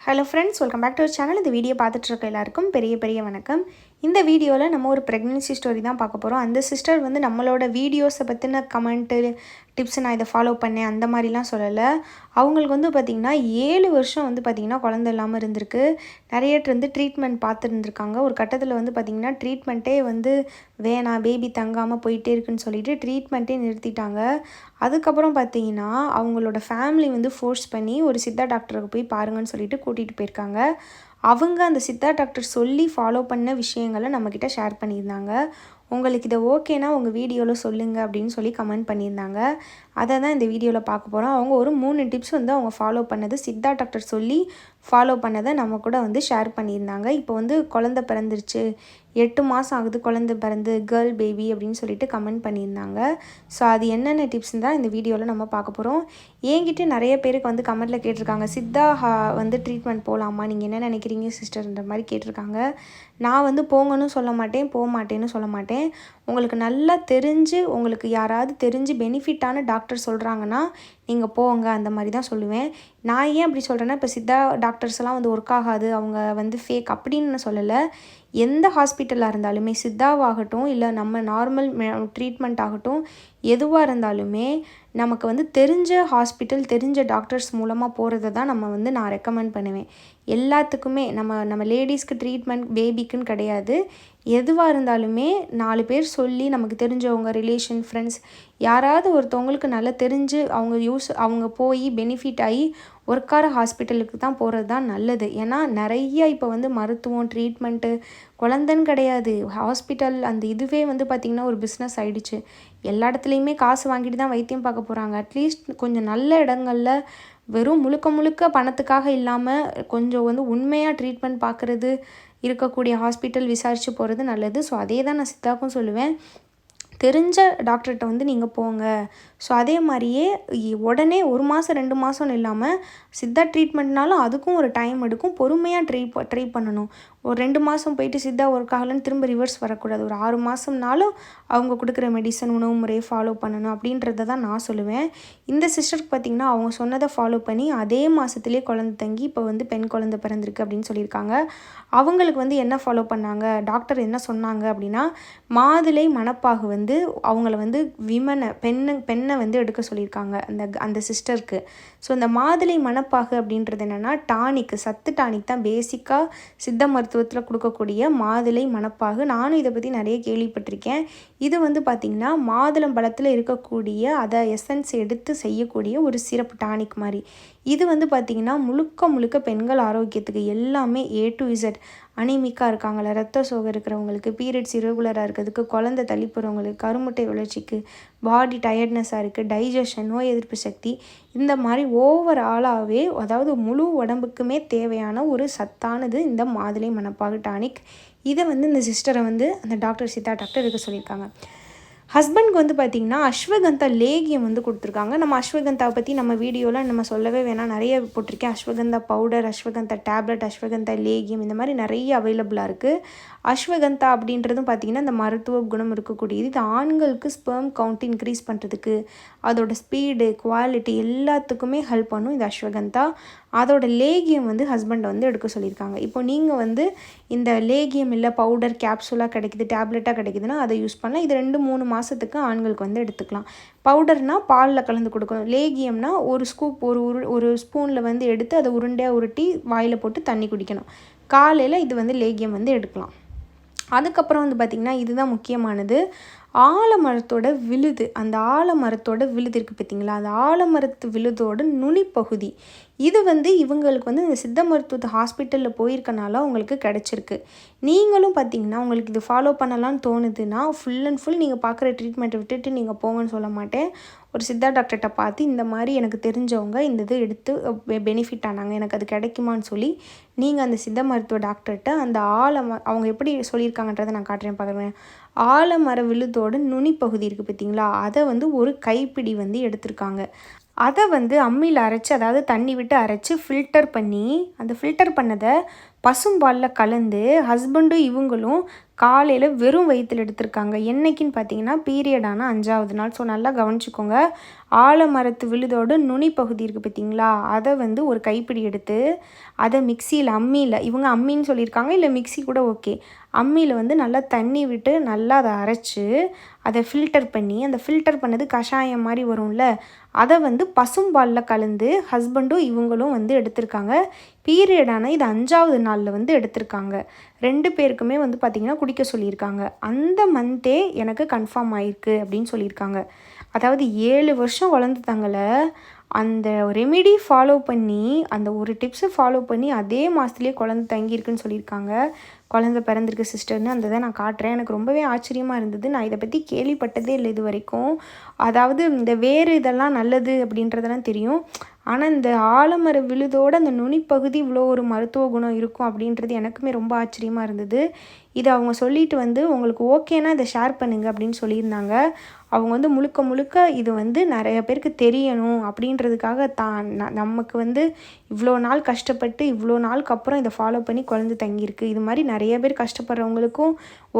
Hello friends welcome back to our channel இந்த video பார்த்துட்டு இருக்க எல்லாருக்கும் பெரிய பெரிய வணக்கம். இந்த வீடியோவில் நம்ம ஒரு ப்ரெக்னென்சி ஸ்டோரி தான் பார்க்க போகிறோம் அந்த சிஸ்டர் வந்து நம்மளோட வீடியோஸை பற்றின கமெண்ட்டு டிப்ஸ் நான் இதை ஃபாலோ பண்ணேன் அந்த மாதிரிலாம் சொல்லலை. அவங்களுக்கு வந்து பார்த்திங்கன்னா ஏழு வருஷம் வந்து பார்த்திங்கன்னா குழந்த இல்லாமல் இருந்திருக்கு. நிறைய வந்து ட்ரீட்மெண்ட் பார்த்துருந்துருக்காங்க. ஒரு கட்டத்தில் வந்து பார்த்திங்கன்னா ட்ரீட்மெண்ட்டே வந்து வேணாம் பேபி தங்காமல் போயிட்டே இருக்குன்னு சொல்லிட்டு ட்ரீட்மெண்ட்டே நிறுத்திட்டாங்க. அதுக்கப்புறம் பார்த்திங்கன்னா அவங்களோட ஃபேமிலி வந்து ஃபோர்ஸ் பண்ணி ஒரு சித்தா டாக்டருக்கு போய் பாருங்கன்னு சொல்லிட்டு கூட்டிகிட்டு போயிருக்காங்க. அவங்க அந்த சித்தா டாக்டர் சொல்லி ஃபாலோ பண்ண விஷயங்களை நம்மக்கிட்ட ஷேர் பண்ணியிருந்தாங்க. உங்களுக்கு இதை ஓகேனா உங்கள் வீடியோவில் சொல்லுங்கள் அப்படின்னு சொல்லி கமெண்ட் பண்ணியிருந்தாங்க. அதை தான் இந்த வீடியோவில் பார்க்க போகிறோம் அவங்க ஒரு மூணு டிப்ஸ் வந்து அவங்க ஃபாலோ பண்ணது. சித்தா டாக்டர் சொல்லி ஃபாலோ பண்ணதை நம்ம கூட வந்து ஷேர் பண்ணியிருந்தாங்க. இப்போ வந்து குழந்த பிறந்துருச்சு. எட்டு மாதம் ஆகுது குழந்த பிறந்து கேர்ள் பேபி அப்படின்னு சொல்லிட்டு கமெண்ட் பண்ணியிருந்தாங்க. ஸோ அது என்னென்ன டிப்ஸ் தான் இந்த வீடியோவில் நம்ம பார்க்க போகிறோம் என்கிட்ட நிறைய பேருக்கு வந்து கமெண்ட்டில் கேட்டிருக்காங்க. சித்தா ஹா- வந்து ட்ரீட்மெண்ட் போகலாமா நீங்கள் என்ன நினைக்கிறீங்க? சிஸ்டர்ன்ற மாதிரி கேட்டிருக்காங்க. நான் வந்து போங்கன்னு சொல்ல மாட்டேன் போக மாட்டேன்னு சொல்ல மாட்டேன். உங்களுக்கு நல்லா தெரிஞ்சு உங்களுக்கு யாராவது தெரிஞ்சு பெனிஃபிட்டான டாக்டர் சொல்கிறாங்கன்னா நீங்கள் போங்க அந்த மாதிரி தான் சொல்லுவேன். நான் ஏன் அப்படி சொல்கிறேன்னா இப்போ சித்தா டாக்டர்ஸ்லாம் வந்து ஒர்க் ஆகாது அவங்க வந்து ஃபேக் அப்படின்னு சொல்லலை. எந்த ஹாஸ்பிட்டலாக இருந்தாலுமே சித்தாவாகட்டும் இல்லை நம்ம நார்மல் ட்ரீட்மெண்ட் ஆகட்டும் எதுவாக இருந்தாலுமே நமக்கு வந்து தெரிஞ்ச ஹாஸ்பிட்டல் தெரிஞ்ச டாக்டர்ஸ் மூலமாக போகிறத தான் நம்ம வந்து நான் ரெக்கமெண்ட் பண்ணுவேன். எல்லாத்துக்குமே நம்ம நம்ம லேடிஸ்க்கு ட்ரீட்மெண்ட் பேபிக்குன்னு கிடையாது. எதுவாக இருந்தாலுமே நாலு பேர் சொல்லி நமக்கு தெரிஞ்சவங்க ரிலேஷன் ஃப்ரெண்ட்ஸ் யாராவது ஒருத்தவங்களுக்கு நல்லா தெரிஞ்சு அவங்க யூஸ் அவங்க போய் பெனிஃபிட் ஆகி ஒர்க்கார ஹாஸ்பிட்டலுக்கு தான் போகிறது தான் நல்லது. ஏன்னா நிறைய இப்போ வந்து மருத்துவம் ட்ரீட்மெண்ட்டு குழந்தைன்னு கிடையாது. ஹாஸ்பிட்டல் அந்த இதுவே வந்து பார்த்திங்கன்னா ஒரு பிஸ்னஸ் ஆகிடுச்சு எல்லா இடத்துலையுமே காசு வாங்கிட்டு தான் வைத்தியம் பார்க்க போகிறாங்க அட்லீஸ்ட் கொஞ்சம் நல்ல இடங்களில் வெறும் முழுக்க முழுக்க பணத்துக்காக இல்லாமல் கொஞ்சம் வந்து உண்மையாக ட்ரீட்மெண்ட் பார்க்குறது இருக்கக்கூடிய ஹாஸ்பிட்டல் விசாரித்து போகிறது நல்லது. ஸோ அதே தான் நான் சித்தாக்கும் சொல்லுவேன். தெரிஞ்ச டாக்டர்கிட்ட வந்து நீங்கள் போங்க. ஸோ அதே மாதிரியே உடனே ஒரு மாதம் ரெண்டு மாதம்னு இல்லாமல் சித்தா ட்ரீட்மெண்ட்னாலும் அதுக்கும் ஒரு டைம் எடுக்கும். பொறுமையாக ட்ரை ட்ரை பண்ணணும். ஒரு ரெண்டு மாதம் போயிட்டு சித்தா ஒர்க் ஆகலைன்னு திரும்ப ரிவர்ஸ் வரக்கூடாது. ஒரு ஆறு மாதம்னாலும் அவங்க கொடுக்குற மெடிசன் உணவு முறையை ஃபாலோ பண்ணணும் அப்படின்றத தான் நான் சொல்லுவேன். இந்த சிஸ்டருக்கு பார்த்திங்கன்னா அவங்க சொன்னதை ஃபாலோ பண்ணி அதே மாதத்துலேயே குழந்தை தங்கி இப்போ வந்து பெண் குழந்தை பிறந்திருக்கு அப்படின்னு சொல்லியிருக்காங்க. அவங்களுக்கு வந்து என்ன ஃபாலோ பண்ணாங்க? டாக்டர் என்ன சொன்னாங்க அப்படின்னா மாதுளை மணப்பாகு வந்து அவங்கள வந்து விமனை பெண்ணை பெண்ணை வந்து எடுக்க சொல்லியிருக்காங்க அந்த அந்த சிஸ்டருக்கு ஸோ இந்த மாதுளை மணப்பாகு அப்படின்றது என்னென்னா டானிக் சத்து டானிக் தான் பேசிக்காக சித்த மருத்துவத்தில் கொடுக்கக்கூடிய மாதுளை மணப்பாகு. நானும் இதை பற்றி நிறைய கேள்விப்பட்டிருக்கேன். இது வந்து பார்த்திங்கன்னா மாதுளம் பழத்தில் இருக்கக்கூடிய அதை எசன்ஸ் எடுத்து செய்யக்கூடிய ஒரு சிறப்பு டானிக் மாதிரி. இது வந்து பார்த்திங்கன்னா முழுக்க முழுக்க பெண்கள் ஆரோக்கியத்துக்கு எல்லாமே ஏ டு இசட் அனிமிக்காக இருக்காங்களா ரத்த சோகை இருக்கிறவங்களுக்கு பீரியட்ஸ் இரகுலராக இருக்கிறதுக்கு குழந்தை தள்ளி போகிறவங்களுக்கு கருமுட்டை வளர்ச்சிக்கு பாடி டயர்ட்னஸாக இருக்குது டைஜஷன் நோய் எதிர்ப்பு சக்தி இந்த மாதிரி ஓவராலாகவே அதாவது முழு உடம்புக்குமே தேவையான ஒரு சத்தானது இந்த மாதுளை மணப்பாகு டானிக் இதை வந்து இந்த சிஸ்டரை வந்து அந்த டாக்டர் சித்தா டாக்டர் இருக்க சொல்லியிருக்காங்க. ஹஸ்பண்ட்க்கு வந்து பார்த்திங்கன்னா அஸ்வகந்தா லேகியம் வந்து கொடுத்துருக்காங்க. நம்ம அஸ்வகந்தாவை பற்றி நம்ம வீடியோவில் நம்ம சொல்லவே வேணாம். நிறைய போட்டிருக்கேன். அஸ்வகந்தா பவுடர் அஸ்வகந்தா டேப்லெட் அஸ்வகந்தா லேகியம் இந்த மாதிரி நிறைய அவைலபிளாக இருக்குது அஸ்வகந்தா அப்படின்றதும் பார்த்திங்கன்னா இந்த மருத்துவ குணம் இருக்கக்கூடியது. இது ஆண்களுக்கு ஸ்பெர்ம் கவுண்ட் இன்க்ரீஸ் பண்ணுறதுக்கு அதோட ஸ்பீடு குவாலிட்டி எல்லாத்துக்குமே ஹெல்ப் பண்ணும். இந்த அஸ்வகந்தா. அதோட லேகியம் வந்து ஹஸ்பண்டை வந்து எடுக்க சொல்லியிருக்காங்க. இப்போ நீங்கள் வந்து இந்த லேகியம் இல்லை பவுடர் கேப்சூலாக கிடைக்குது டேப்லெட்டாக கிடைக்குதுன்னா அதை யூஸ் பண்ணலாம். இது ரெண்டு மூணு மாதத்துக்கு ஆண்களுக்கு வந்து எடுத்துக்கலாம். பவுடர்னால் பாலில் கலந்து கொடுக்கணும். லேகியம்னா ஒரு ஸ்கூப் ஒரு உரு ஒரு ஸ்பூனில் வந்து எடுத்து அதை உருண்டையாக உருட்டி வாயில் போட்டு தண்ணி குடிக்கணும். காலையில் இது வந்து லேகியம் வந்து எடுக்கலாம். அதுக்கப்புறம் வந்து பார்த்திங்கன்னா இதுதான் முக்கியமானது. ஆலமரத்தோட விழுது. அந்த ஆலமரத்தோட விழுது இருக்குது பார்த்தீங்களா அந்த ஆலமரத்து விழுதோட நுனிப்பகுதி. இது வந்து இவங்களுக்கு வந்து இந்த சித்த மருத்துவத்து ஹாஸ்பிட்டலில் போயிருக்கனால உங்களுக்கு கிடச்சிருக்கு. நீங்களும் பார்த்தீங்கன்னா உங்களுக்கு இது ஃபாலோ பண்ணலாம்னு தோணுதுன்னா ஃபுல் அண்ட் ஃபுல் நீங்கள் பார்க்குற ட்ரீட்மெண்ட்டை விட்டுட்டு நீங்கள் போங்கன்னு சொல்ல மாட்டேன். ஒரு சித்தா டாக்டர்கிட்ட பார்த்து இந்த மாதிரி எனக்கு தெரிஞ்சவங்க இந்த இது எடுத்து பெனிஃபிட் ஆனாங்க எனக்கு அது கிடைக்குமான்னு சொல்லி நீங்கள் அந்த சித்த மருத்துவ டாக்டர்கிட்ட அந்த ஆலமர அவங்க எப்படி சொல்லியிருக்காங்கன்றதை நான் காட்டுறேன் பார்க்குறேன் ஆலமர விழுதோட நுனிப்பகுதி இருக்குது பார்த்தீங்களா அதை வந்து ஒரு கைப்பிடி வந்து எடுத்திருக்காங்க. அதை வந்து அம்மியில் அரைச்சி அதாவது தண்ணி விட்டு அரைச்சி ஃபில்டர் பண்ணி அந்த ஃபில்டர் பண்ணதை பசும்பாலில் கலந்து ஹஸ்பண்டும் இவங்களும் காலையில் வெறும் வயிற்றில் எடுத்திருக்காங்க. என்னைக்குன்னு பார்த்தீங்கன்னா பீரியடான அஞ்சாவது நாள். ஸோ நல்லா கவனிச்சுக்கோங்க. ஆலமரத்து விழுதோட நுனி பகுதி இருக்குது பார்த்தீங்களா அதை வந்து ஒரு கைப்பிடி எடுத்து அதை மிக்சியில் அம்மியில் இவங்க அம்மின்னு சொல்லியிருக்காங்க இல்லை மிக்சி கூட ஓகே. அம்மியில் வந்து நல்லா தண்ணி விட்டு நல்லா அதை அரைச்சி அதை ஃபில்டர் பண்ணி அந்த ஃபில்டர் பண்ணது கஷாயம் மாதிரி வரும்ல அதை வந்து பசும்பாலில் கலந்து ஹஸ்பண்டும் இவங்களும் வந்து எடுத்திருக்காங்க. பீரியடான இது அஞ்சாவது நாளில் வந்து எடுத்திருக்காங்க. ரெண்டு பேருக்குமே வந்து பார்த்திங்கன்னா குடிக்க சொல்லியிருக்காங்க. அந்த மந்த்தே எனக்கு கன்ஃபார்ம் ஆயிருக்கு அப்படின்னு சொல்லியிருக்காங்க. அதாவது ஏழு வருஷம் வளர்ந்துட்டாங்கள அந்த ரெமிடி ஃபாலோ பண்ணி அந்த ஒரு டிப்ஸை ஃபாலோ பண்ணி அதே மாதத்துலேயே குழந்த தங்கியிருக்குன்னு சொல்லியிருக்காங்க. குழந்த பிறந்திருக்கு சிஸ்டர்னு அந்த இதை நான் காட்டுறேன். எனக்கு ரொம்பவே ஆச்சரியமாக இருந்தது. நான் இதை பற்றி கேள்விப்பட்டதே இல்லை இது வரைக்கும். அதாவது இந்த வேறு இதெல்லாம் நல்லது அப்படின்றதெல்லாம் தெரியும். ஆனால் இந்த ஆலமர விழுதோட அந்த நுனிப்பகுதி இவ்வளோ ஒரு மருத்துவ குணம் இருக்கும் அப்படின்றது எனக்குமே ரொம்ப ஆச்சரியமாக இருந்தது. இதை அவங்க சொல்லிட்டு வந்து உங்களுக்கு ஓகேனா இதை ஷேர் பண்ணுங்க அப்படின்னு சொல்லியிருந்தாங்க. அவங்க வந்து முழுக்க முழுக்க இது வந்து நிறைய பேருக்கு தெரியணும் அப்படின்றதுக்காக தான். நமக்கு வந்து இவ்வளோ நாள் கஷ்டப்பட்டு இவ்வளோ நாளுக்கு அப்புறம் இதை ஃபாலோ பண்ணி குழந்தை தங்கியிருக்கு. இது மாதிரி நிறைய பேர் கஷ்டப்படுறவங்களுக்கும்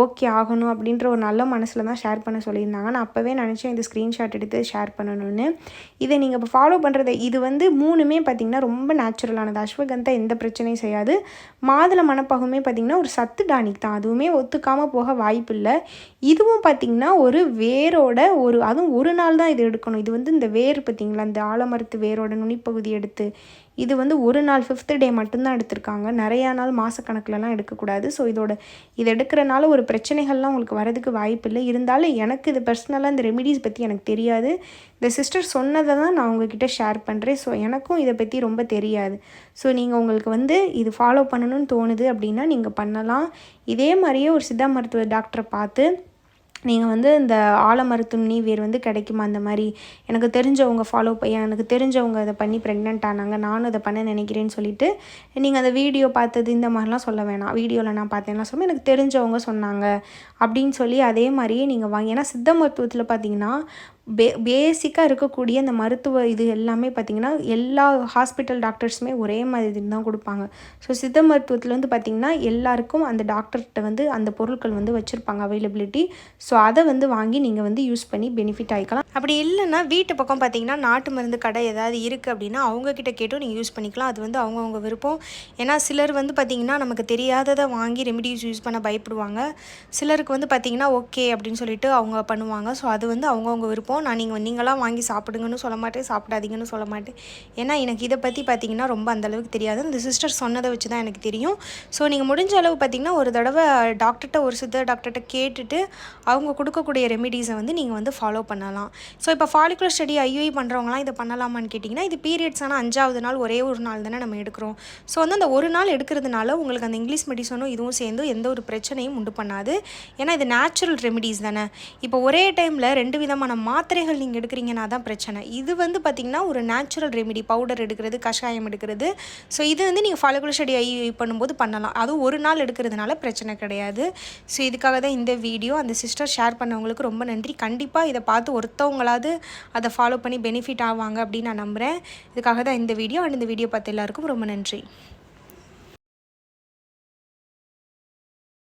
ஓகே ஆகணும் அப்படின்ற ஒரு நல்ல மனசில் தான் ஷேர் பண்ண சொல்லியிருந்தாங்க. நான் அப்போவே நினச்சேன் இந்த ஸ்க்ரீன்ஷாட் எடுத்து ஷேர் பண்ணணும்னு. இதை நீங்கள் இப்போ ஃபாலோ பண்ணுறதை இது வந்து மூணுமே பார்த்திங்கன்னா ரொம்ப நேச்சுரலானது அஸ்வகந்தா எந்த பிரச்சனையும் செய்யாது. மாதுளை மணப்பகமே பார்த்திங்கன்னா ஒரு சத்து டானிக் தான். அதுவுமே ஒத்துக்காமல் போக வாய்ப்பு இல்லை இதுவும் பார்த்திங்கன்னா ஒரு வேரோட ஒரு அதுவும் ஒரு நாள் தான் இது எடுக்கணும். இது வந்து இந்த வேர் பார்த்திங்களா இந்த ஆலமரத்து வேரோட நுனிப்பகுதி எடுத்து இது வந்து ஒரு நாள் ஃபிஃப்த்து டே மட்டும்தான் எடுத்திருக்காங்க. நிறையா நாள் மாதக்கணக்கிலலாம் எடுக்கக்கூடாது. ஸோ இதோட இது எடுக்கிறனால ஒரு பிரச்சனைகள்லாம் உங்களுக்கு வரதுக்கு வாய்ப்பு இல்லை இருந்தாலும் எனக்கு இது பர்சனலாக இந்த ரெமிடிஸ் பற்றி எனக்கு தெரியாது. இந்த சிஸ்டர் சொன்னதை தான் நான் உங்ககிட்ட ஷேர் பண்ணுறேன் ஸோ எனக்கும் இதை பற்றி ரொம்ப தெரியாது. ஸோ நீங்கள் உங்களுக்கு வந்து இது ஃபாலோ பண்ணணும்னு தோணுது அப்படின்னா நீங்கள் பண்ணலாம். இதே மாதிரியே ஒரு சித்தா மருத்துவ டாக்டரை பார்த்து நீங்கள் வந்து இந்த ஆலமரத்துண்ணி வேர் வந்து கிடைக்குமா? அந்த மாதிரி எனக்கு தெரிஞ்சவங்க ஃபாலோ எனக்கு தெரிஞ்சவங்க அதை பண்ணி ப்ரெக்னென்ட் ஆனாங்க. நானும் அதை பண்ண நினைக்கிறேன்னு சொல்லிட்டு நீங்கள் அந்த வீடியோ பார்த்தது இந்த மாதிரிலாம் சொல்ல வேணாம். வீடியோவில் நான் பார்த்தேன்லாம் சொல்லுங்கள் எனக்கு தெரிஞ்சவங்க சொன்னாங்க அப்படின்னு சொல்லி அதே மாதிரியே நீங்கள் வாங்கி ஏன்னா சித்த மருத்துவத்தில் பார்த்தீங்கன்னா பே பேசிக்காக இருக்கக்கூடிய அந்த மருத்துவ இது எல்லாமே பார்த்திங்கன்னா எல்லா ஹாஸ்பிட்டல் டாக்டர்ஸுமே ஒரே மாதிரி தான் கொடுப்பாங்க. ஸோ சித்த மருத்துவத்தில் வந்து பார்த்திங்கன்னா எல்லாருக்கும் அந்த டாக்டர்கிட்ட வந்து அந்த பொருட்கள் வந்து வச்சுருப்பாங்க அவைலபிலிட்டி ஸோ அதை வந்து வாங்கி நீங்கள் வந்து யூஸ் பண்ணி பெனிஃபிட் ஆகிக்கலாம் அப்படி இல்லைன்னா வீட்டு பக்கம் பார்த்திங்கன்னா நாட்டு மருந்து கடை ஏதாவது இருக்குது அப்படின்னா அவங்கக்கிட்ட கேட்டும் நீங்கள் யூஸ் பண்ணிக்கலாம். அது வந்து அவங்கவுங்க விருப்பம். ஏன்னா சிலர் வந்து பார்த்திங்கன்னா நமக்கு தெரியாததை வாங்கி ரெமிடிஸ் யூஸ் பண்ண பயப்படுவாங்க. சிலருக்கு வந்து பார்த்திங்கன்னா ஓகே அப்படின்னு சொல்லிட்டு அவங்க பண்ணுவாங்க. ஸோ அது வந்து அவங்கவுங்க விருப்பம். நான் நீங்கள் நீங்களாம் வாங்கி சாப்பிடுங்கன்னு சொல்ல மாட்டேன் சாப்பிடாதீங்கன்னு சொல்ல மாட்டேன். ஏன்னா எனக்கு இதை பற்றி பார்த்தீங்கன்னா ரொம்ப அந்தளவுக்கு தெரியாது. இந்த சிஸ்டர் சொன்னதை வச்சு தான் எனக்கு தெரியும். ஸோ நீங்கள் முடிஞ்ச அளவு பார்த்திங்கன்னா ஒரு தடவை டாக்டர்கிட்ட ஒரு சித்தர் டாக்டர்கிட்ட கேட்டுட்டு அவங்க கொடுக்கக்கூடிய ரெமிடிஸை வந்து நீங்கள் வந்து ஃபாலோ பண்ணலாம். ஸோ இப்போ ஃபாலிகுலர் ஸ்டடி ஐயூஐ பண்ணுறவங்களாம் இதை பண்ணலாமான்னு கேட்டிங்கன்னா இது பீரியட்ஸ் ஆனால் அஞ்சாவது நாள் ஒரே ஒரு நாள் தானே நம்ம எடுக்கிறோம். ஸோ வந்து அந்த ஒரு நாள் எடுக்கிறதுனால உங்களுக்கு அந்த இங்கிலீஷ் மெடிசனும் இதுவும் சேர்ந்து எந்த ஒரு பிரச்சனையும் உண்டு பண்ணாது. ஏன்னா இது நேச்சுரல் ரெமிடிஸ் தானே. இப்போ ஒரே டைமில் ரெண்டு விதமான மாத்திரை மாத்திரைகள் நீங்கள் எடுக்கிறீங்கன்னா தான் பிரச்சனை. இது வந்து பார்த்திங்கன்னா ஒரு நேச்சுரல் ரெமிடி பவுடர் எடுக்கிறது கஷாயம் எடுக்கிறது. ஸோ இது வந்து நீங்கள் ஃபலகுலஷடி ஐ பண்ணும்போது பண்ணலாம். அதுவும் ஒரு நாள் எடுக்கிறதுனால பிரச்சனை கிடையாது. ஸோ இதுக்காக தான் இந்த வீடியோ அந்த சிஸ்டர் ஷேர் பண்ணவங்களுக்கு ரொம்ப நன்றி. கண்டிப்பாக இதை பார்த்து ஒருத்தவங்களாவது அதை ஃபாலோ பண்ணி பெனிஃபிட் ஆவாங்க அப்படின்னு நான் நம்புகிறேன் இதுக்காக தான் இந்த வீடியோ அண்ட் இந்த வீடியோ பார்த்து எல்லாருக்கும் ரொம்ப நன்றி.